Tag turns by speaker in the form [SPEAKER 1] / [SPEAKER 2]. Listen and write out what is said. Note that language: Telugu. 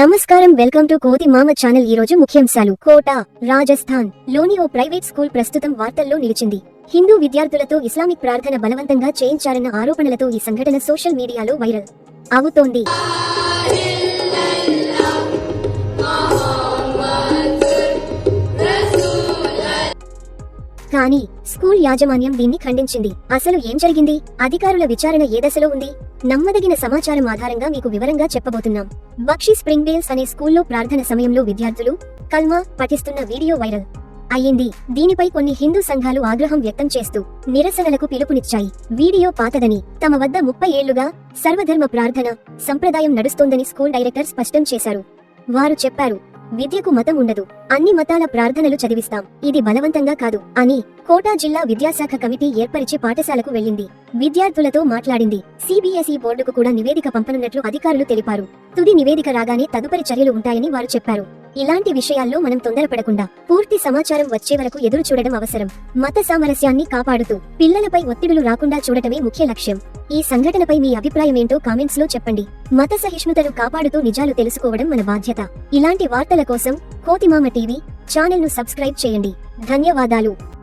[SPEAKER 1] నమస్కారం వెల్కమ్ టు కోతి మామ ఛానల్. ఈ రోజు ముఖ్యాంశాలు. కోట రాజస్థాన్లోని ఓ ప్రైవేట్ స్కూల్ ప్రస్తుతం వార్తల్లో నిలిచింది. హిందూ విద్యార్థులతో ఇస్లామిక్ ప్రార్థన బలవంతంగా చేయించారన్న ఆరోపణలతో ఈ సంఘటన సోషల్ మీడియాలో వైరల్ అవుతోంది. కానీ స్కూల్ యాజమాన్యం దీన్ని ఖండించింది. అసలు ఏం జరిగింది? అధికారుల విచారణ ఏ దశలో ఉంది? నమ్మదగిన సమాచారం ఆధారంగా మీకు వివరంగా చెప్పబోతున్నాం. బక్షి స్ప్రింగ్ డేల్స్ అనే స్కూల్లో ప్రార్థన సమయంలో విద్యార్థులు కల్మా పఠిస్తున్న వీడియో వైరల్ అయ్యింది. దీనిపై కొన్ని హిందూ సంఘాలు ఆగ్రహం వ్యక్తం చేస్తూ నిరసనలకు పిలుపునిచ్చాయి. వీడియో పాతదని తమ వద్ద ముప్పై ఏళ్ళుగా సర్వధర్మ ప్రార్థన సంప్రదాయం నడుస్తోందని స్కూల్ డైరెక్టర్ స్పష్టం చేశారు. వారు చెప్పారు విద్యకు మతం ఉండదు. అన్ని మతాల ప్రార్థనలు చదివిస్తాం. ఇది బలవంతంగా కాదు. అని కోటా జిల్లా విద్యాశాఖ కమిటీ ఏర్పరిచి పాఠశాలకు వెళ్ళింది విద్యార్థులతో మాట్లాడింది. సిబిఎస్ఈ బోర్డుకు కూడా నివేదిక పంపనున్నట్లు అధికారులు తెలిపారు. తుది నివేదిక రాగానే తదుపరి చర్యలు ఉంటాయని వారు చెప్పారు. ఇలాంటి విషయాల్లో మనం తొందరపడకుండా పూర్తి సమాచారం వచ్చే వరకు ఎదురు చూడడం అవసరం. మత సామరస్యాన్ని కాపాడుతూ పిల్లలపై ఒత్తిడులు రాకుండా చూడటమే ముఖ్య లక్ష్యం. ఈ సంఘటనపై మీ అభిప్రాయం ఏంటో కామెంట్స్లో చెప్పండి. మత సహిష్ణుతను కాపాడుతూ నిజాలు తెలుసుకోవడం మన బాధ్యత. ఇలాంటి వార్తల కోసం కోతిమామ టీవీ ఛానల్ను సబ్స్క్రైబ్ చేయండి. ధన్యవాదాలు.